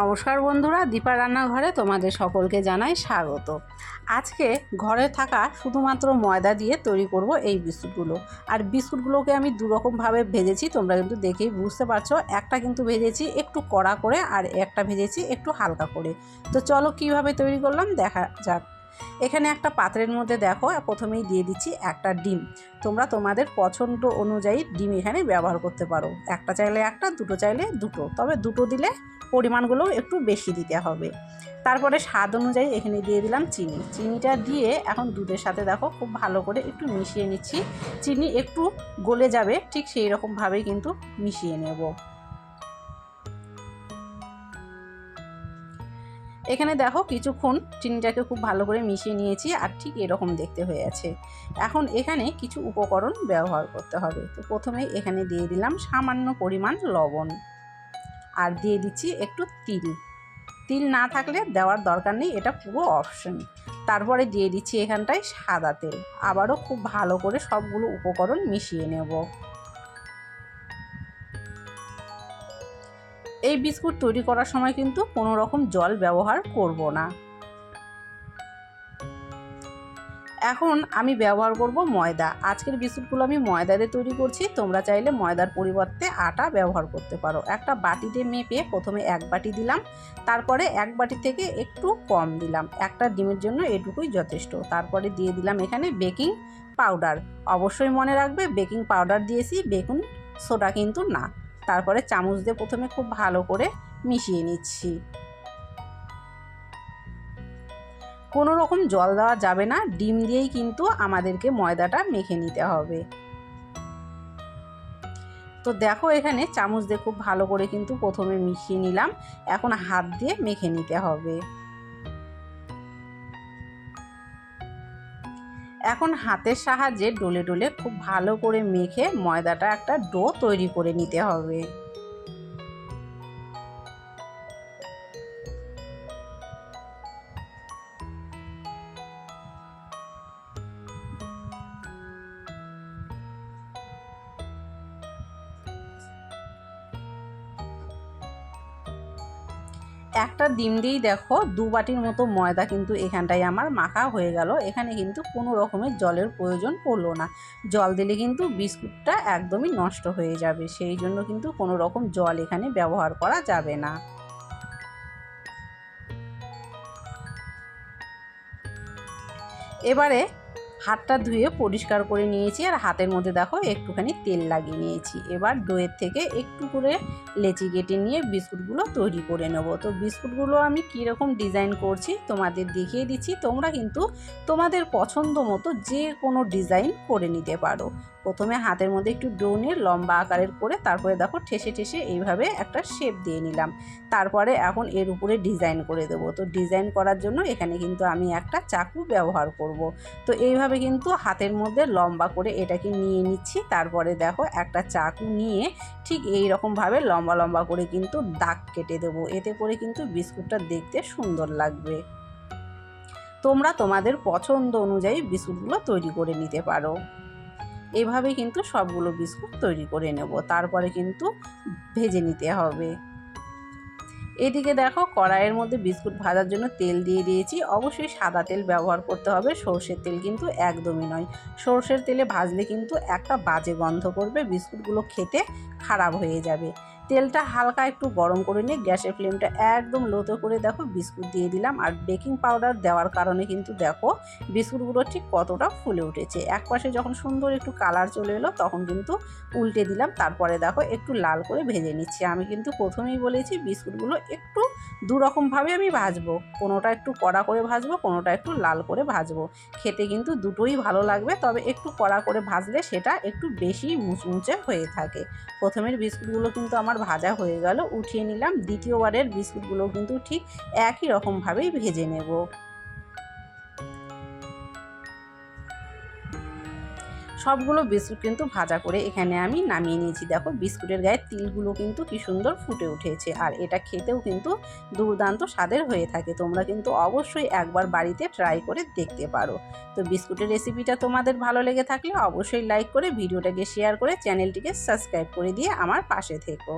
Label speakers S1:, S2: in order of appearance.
S1: নমস্কার বন্ধুরা দীপা রান্নাঘরে তোমাদের সকলকে জানাই স্বাগত। আজকে ঘরে থাকা শুধুমাত্র ময়দা দিয়ে তৈরি করব এই বিস্কুটগুলো। আর বিস্কুটগুলোকে আমি দুরকমভাবে ভেজেছি, তোমরা কিন্তু দেখেই বুঝতে পারছ। একটা কিন্তু ভেজেছি একটু কড়া করে, আর একটা ভেজেছি একটু হালকা করে। তো চলো কীভাবে তৈরি করলাম, দেখা যাক। এখানে একটা পাত্রের মধ্যে দেখো, প্রথমেই দিয়ে দিচ্ছি একটা ডিম। তোমরা তোমাদের পছন্দ অনুযায়ী ডিম এখানে ব্যবহার করতে পারো। একটা চাইলে একটা, দুটো চাইলে দুটো। তবে দুটো দিলে পরিমাণগুলো একটু বেশি দিতে হবে। তারপরে স্বাদ অনুযায়ী এখানে দিয়ে দিলাম চিনি। চিনিটা দিয়ে এখন দুধের সাথে দেখো, খুব ভালো করে একটু মিশিয়ে নিচ্ছি। চিনি একটু গলে যাবে, ঠিক সেই রকমভাবেই কিন্তু মিশিয়ে নেব। এখানে দেখো কিছুক্ষণ চিনিটাকে খুব ভালো করে মিশিয়ে নিয়েছি আর ঠিক এরকম দেখতে হয়ে আছে। এখন এখানে কিছু উপকরণ ব্যবহার করতে হবে। তো প্রথমেই এখানে দিয়ে দিলাম সামান্য পরিমাণ লবণ। আর দিয়ে দিচ্ছি একটু তিল। তিল না থাকলে দেওয়ার দরকার নেই, এটা পুরো অপশন। তারপরে দিয়ে দিচ্ছি এখানটায় সাদা তেল। আবারও খুব ভালো করে সবগুলো উপকরণ মিশিয়ে নেব। এই বিস্কুট তৈরি করার সময় কিন্তু কোনো রকম জল ব্যবহার করব না। এখন আমি ব্যবহার করব ময়দা। আজকের বিস্কুটগুলো আমি ময়দা দিয়ে তৈরি করছি। তোমরা চাইলে ময়দার পরিবর্তে আটা ব্যবহার করতে পারো। একটা বাটিতে মেপে প্রথমে এক বাটি দিলাম। তারপরে এক বাটি থেকে একটু কম দিলাম। একটা ডিমের জন্য এটুকুই যথেষ্ট। তারপরে দিয়ে দিলাম এখানে বেকিং পাউডার। অবশ্যই মনে রাখবে, বেকিং পাউডার দিয়েছি, বেকিং সোডা কিন্তু না। তারপরে চামচ দিয়ে প্রথমে খুব ভালো করে মিশিয়ে নিচ্ছি। কোনো রকম জল দেওয়া যাবে না, ডিম দিয়েই কিন্তু আমাদেরকে ময়দাটা মেখে নিতে হবে। তো দেখো এখানে চামচ দিয়ে খুব ভালো করে কিন্তু প্রথমে মিশিয়ে নিলাম, এখন হাত দিয়ে মেখে নিতে হবে। এখন হাতের সাহায্যে ডলে ডলে খুব ভালো করে মেখে ময়দাটা একটা ডো তৈরি করে নিতে হবে। একটা ডিম দিয়েই দেখো দু বাটির মতো ময়দা কিন্তু এখানটায় আমার মাখা হয়ে গেল। এখানে কিন্তু কোনো রকমের জলের প্রয়োজন পড়ল না। জল দিলে কিন্তু বিস্কুটটা একদমই নষ্ট হয়ে যাবে। সেই জন্য কিন্তু কোনো রকম জল এখানে ব্যবহার করা যাবে না। এবারে হাতটা ধুয়ে পরিষ্কার করে নিয়েছি আর হাতের মধ্যে দেখো একটুখানি তেল লাগিয়ে নিয়েছি। এবার ডোয়ের থেকে একটু করে লেচি কেটে নিয়ে বিস্কুটগুলো তৈরি করে নেব। তো বিস্কুটগুলো আমি কীরকম ডিজাইন করছি তোমাদের দেখিয়ে দিচ্ছি। তোমরা কিন্তু তোমাদের পছন্দ মতো যে কোনো ডিজাইন করে নিতে পারো। প্রথমে হাতের মধ্যে একটু ডো নিয়ে লম্বা আকারের করে তারপরে দেখো ঠেসে ঠেসে এইভাবে একটা শেপ দিয়ে নিলাম। তারপরে এখন এর উপরে ডিজাইন করে দেবো। তো ডিজাইন করার জন্য এখানে কিন্তু আমি একটা চাকু ব্যবহার করব। তো এইভাবে কিন্তু হাতের মধ্যে লম্বা করে এটাকে নিয়ে নিচ্ছি। তারপরে দেখো একটা চাকু নিয়ে ঠিক এই রকমভাবে লম্বা লম্বা করে কিন্তু দাগ কেটে দেবো। এতে করে কিন্তু বিস্কুটটা দেখতে সুন্দর লাগবে। তোমরা তোমাদের পছন্দ অনুযায়ী বিস্কুটগুলো তৈরি করে নিতে পারো। এভাবে কিন্তু সবগুলো বিস্কুট তৈরি করে নেব। তারপরে কিন্তু ভেজে নিতে হবে। এদিকে দেখো, কড়াইয়ের মধ্যে বিস্কুট ভাজার জন্য তেল দিয়ে দিয়েছি। অবশ্যই সাদা তেল ব্যবহার করতে হবে, সর্ষের তেল কিন্তু একদমই নয়। সর্ষের তেলে ভাজলে কিন্তু একটা বাজে গন্ধ করবে, বিস্কুটগুলো খেতে খারাপ হয়ে যাবে। তেলটা হালকা একটু গরম করে নিয়ে গ্যাসের ফ্লেমটা একদম লোতে করে দেখো বিস্কুট দিয়ে দিলাম। আর বেকিং পাউডার দেওয়ার কারণে কিন্তু দেখো বিস্কুটগুলো ঠিক কতটা ফুলে উঠেছে। এক পাশে যখন সুন্দর একটু কালার চলে এলো তখন কিন্তু উল্টে দিলাম। তারপরে দেখো একটু লাল করে ভেজে নিচ্ছি। আমি কিন্তু প্রথমেই বলেছি বিস্কুটগুলো একটু দুরকমভাবে আমি ভাজবো। কোনোটা একটু কড়া করে ভাজবো, কোনোটা একটু লাল করে ভাজবো। খেতে কিন্তু দুটোই ভালো লাগবে, তবে একটু কড়া করে ভাজলে সেটা একটু বেশি মুচমুচে হয়ে থাকে। প্রথমের বিস্কুটগুলো কিন্তু আমার ভাজা হয়ে গেল উঠিয়ে নিলাম। দ্বিতীয়বারের বিস্কুটগুলো কিন্তু ঠিক একই রকমভাবেই ভেজে নেব। সবগুলো বিস্কুট কিন্তু ভাজা করে এখানে আমি নামিয়ে নিয়েছি। দেখো, বিস্কুটের গায়ে তিলগুলো কিন্তু কি সুন্দর ফুটে উঠেছে। আর এটা খেতেও কিন্তু দুর্দান্ত স্বাদের হয়ে থাকে। তোমরা কিন্তু অবশ্যই একবার বাড়িতে ট্রাই করে দেখতে পারো। তো বিস্কুটের রেসিপিটা তোমাদের ভালো লেগে থাকলে অবশ্যই লাইক করে ভিডিওটাকে শেয়ার করে চ্যানেলটিকে সাবস্ক্রাইব করে দিয়ে আমার পাশে থেকো।